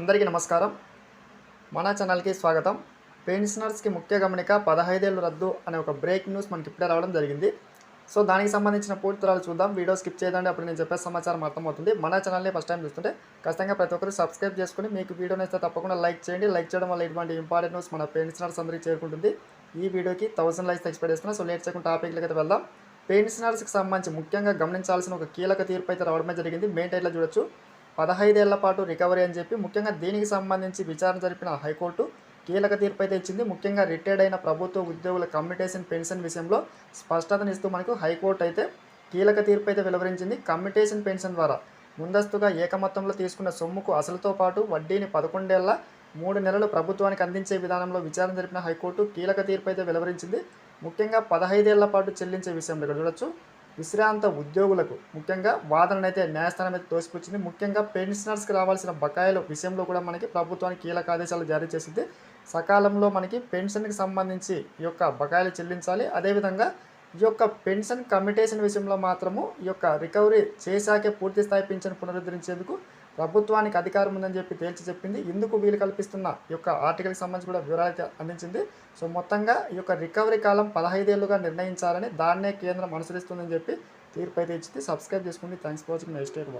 అందరికీ నమస్కారం. మన ఛానల్కి స్వాగతం. పెన్షనర్స్కి ముఖ్య గమనిక పదహైదేళ్ళు రద్దు అనే ఒక బ్రేక్ న్యూస్ మనకి ఇప్పుడే రావడం జరిగింది. సో దానికి సంబంధించిన పూర్తి చూద్దాం. వీడియో స్కిప్ చేయదండి. అప్పుడు నేను చెప్పే సమాచారం అర్థమవుతుంది. మన ఛానల్ని ఫస్ట్ టైం చూస్తుంటే ఖచ్చితంగా ప్రతి ఒక్కరు సబ్స్క్రైబ్ చేసుకుని మీకు వీడియో నచ్చితే తప్పకుండా లైక్ చేయండి. లైక్ చేయడం వల్ల ఇటువంటి ఇంపార్టెంట్ న్యూస్ మన పెన్షనర్స్ అందరికీ చేరుకుంటుంది. ఈ వీడియోకి థౌసండ్ లైక్స్ ఎక్స్పెక్ట్ చేస్తున్నా. సో లేట్ చేయకుండా టాపిక్లకి అయితే వెళ్దాం. పెన్షనర్స్కి సంబంధించి ముఖ్యంగా గమనించాల్సిన ఒక కీలక తీర్పు అయితే రావడమే జరిగింది. మెయిన్ టైట్లో చూడొచ్చు. పదహైదేళ్ళ పాటు రికవరీ అని చెప్పి ముఖ్యంగా దీనికి సంబంధించి విచారణ జరిపిన హైకోర్టు కీలక తీర్పు అయితే ఇచ్చింది. ముఖ్యంగా రిటైర్డ్ అయిన ప్రభుత్వ ఉద్యోగుల కమ్యూటేషన్ పెన్షన్ విషయంలో స్పష్టతనిస్తూ మనకు హైకోర్టు అయితే కీలక తీర్పు అయితే వెలువరించింది. కమ్యూటేషన్ పెన్షన్ ద్వారా ముందస్తుగా ఏకమత్తంలో తీసుకున్న సొమ్ముకు అసలుతో పాటు వడ్డీని పదకొండేళ్ళ మూడు నెలలు ప్రభుత్వానికి అందించే విధానంలో విచారణ జరిపిన హైకోర్టు కీలక తీర్పు అయితే వెలువరించింది. ముఖ్యంగా పదహైదేళ్ళ పాటు చెల్లించే విషయంలో ఇక్కడ చూడొచ్చు. విశ్రాంత ఉద్యోగులకు ముఖ్యంగా వాదననైతే న్యాయస్థానం అయితే తోసిపుచ్చింది. ముఖ్యంగా పెన్షనర్స్కి రావాల్సిన బకాయిల విషయంలో కూడా మనకి ప్రభుత్వానికి కీలక ఆదేశాలు జారీ చేసింది. సకాలంలో మనకి పెన్షన్కి సంబంధించి ఈ యొక్క బకాయిలు చెల్లించాలి. అదేవిధంగా ఈ యొక్క పెన్షన్ కమిటేషన్ విషయంలో మాత్రము ఈ యొక్క రికవరీ చేశాకే పూర్తి స్థాయి పెన్షన్ పునరుద్ధరించేందుకు ప్రభుత్వానికి అధికారం ఉందని చెప్పి తేల్చి చెప్పింది. ఇందుకు వీలు కల్పిస్తున్న ఈ యొక్క ఆర్టికల్కి సంబంధించి కూడా వివరాలు అందించింది. సో మొత్తంగా ఈ యొక్క రికవరీ కాలం పదహైదేళ్ళుగా నిర్ణయించాలని దాన్నే కేంద్రం అనుసరిస్తుందని చెప్పి తీర్పు అయితే ఇచ్చింది. సబ్స్క్రైబ్ చేసుకోండి. Thanks for watching. Next year